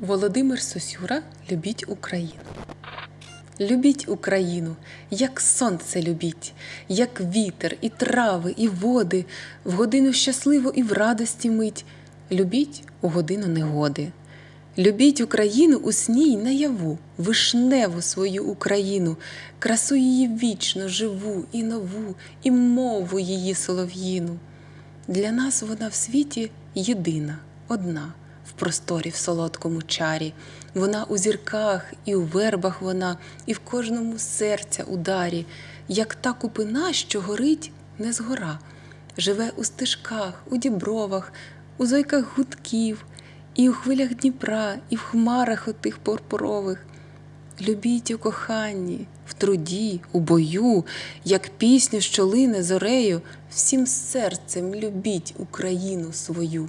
Володимир Сосюра Любіть Україну. Любіть Україну, як сонце любіть, як вітер, і трави, і води, в годину щасливу і в радості мить. Любіть у годину негоди. Любіть Україну у сні й наяву, вишневу свою Україну, красу її вічно живу і нову, і мову її солов'їну. Для нас вона в світі єдина, одна, в просторі, в солодкому чарі. Вона у зірках і у вербах вона, і в кожному серця ударі, як та купина, що горить не згора, живе у стежках, у дібровах, у зойках гудків, і у хвилях Дніпра, і в хмарах отих пурпурових. Любіть у коханні, в труді, у бою, як пісню, що лине зорею, всім серцем любіть Україну свою,